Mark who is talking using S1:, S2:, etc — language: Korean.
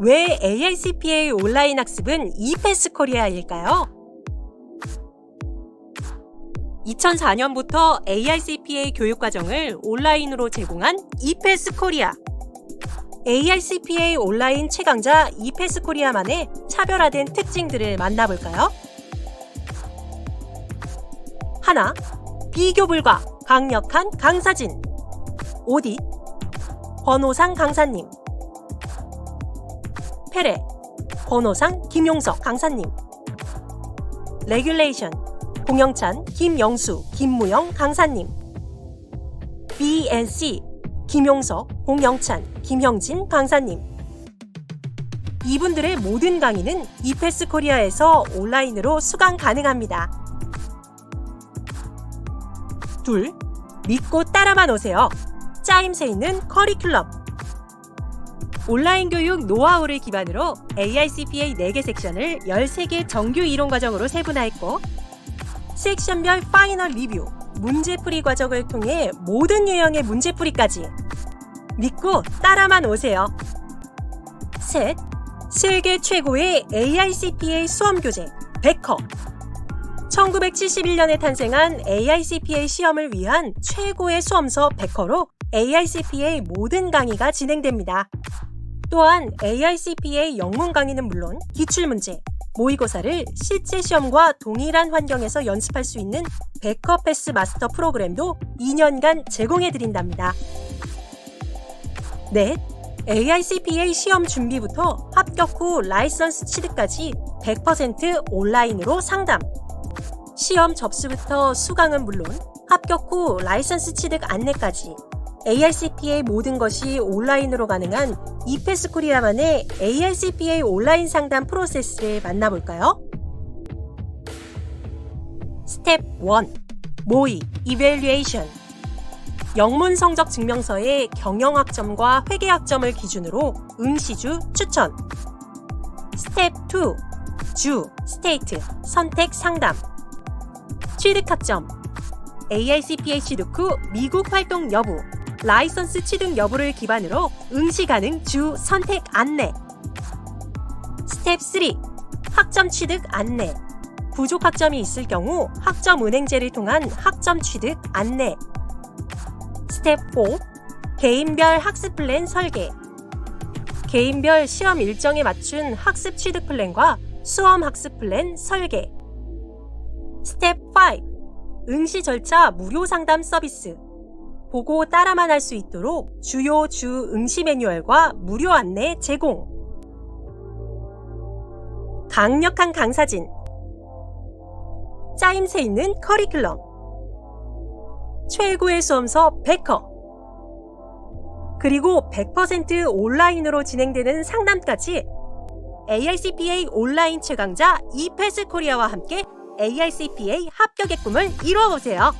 S1: 왜 AICPA 온라인 학습은 e패스 코리아일까요? 2004년부터 AICPA 교육과정을 온라인으로 제공한 e패스 코리아. AICPA 온라인 최강자 e패스 코리아만의 차별화된 특징들을 만나볼까요? 하나, 비교 불가 강력한 강사진. 오디, 번호상 강사님. 페레, 번호상 김용석 강사님. 레귤레이션, 공영찬, 김영수, 김무영 강사님. BNC, 김용석, 공영찬, 김형진 강사님. 이분들의 모든 강의는 이패스 코리아에서 온라인으로 수강 가능합니다. 둘, 믿고 따라만 오세요. 짜임새 있는 커리큘럼. 온라인 교육 노하우를 기반으로 AICPA 4개 섹션을 13개 정규 이론 과정으로 세분화했고, 섹션별 파이널 리뷰, 문제풀이 과정을 통해 모든 유형의 문제풀이까지 믿고 따라만 오세요. 셋, 세계 최고의 AICPA 수험 교재 베커. 1971년에 탄생한 AICPA 시험을 위한 최고의 수험서 베커로 AICPA 모든 강의가 진행됩니다. 또한 AICPA 영문 강의는 물론 기출문제, 모의고사를 실제 시험과 동일한 환경에서 연습할 수 있는 베커 패스 마스터 프로그램도 2년간 제공해 드린답니다. 넷, AICPA 시험 준비부터 합격 후 라이선스 취득까지 100% 온라인으로 상담. 시험 접수부터 수강은 물론 합격 후 라이선스 취득 안내까지 AICPA 모든 것이 온라인으로 가능한 이패스 코리아만의 AICPA 온라인 상담 프로세스를 만나볼까요? 스텝 1. 모의, 이벨리에이션. 영문 성적 증명서의 경영학점과 회계학점을 기준으로 응시주 추천. 스텝 2. 주, 스테이트, 선택 상담. 취득학점. AICPA 취득 후 미국 활동 여부, 라이선스 취득 여부를 기반으로 응시 가능 주 선택 안내. 스텝 3. 학점 취득 안내. 부족 학점이 있을 경우 학점 은행제를 통한 학점 취득 안내. 스텝 4. 개인별 학습 플랜 설계. 개인별 시험 일정에 맞춘 학습 취득 플랜과 수험 학습 플랜 설계. 스텝 5. 응시 절차 무료 상담 서비스. 보고 따라만 할 수 있도록 주요 주 응시 매뉴얼과 무료 안내 제공. 강력한 강사진. 짜임새 있는 커리큘럼. 최고의 수험서 베커. 그리고 100% 온라인으로 진행되는 상담까지 AICPA 온라인 최강자 이패스 코리아와 함께 AICPA 합격의 꿈을 이루어보세요.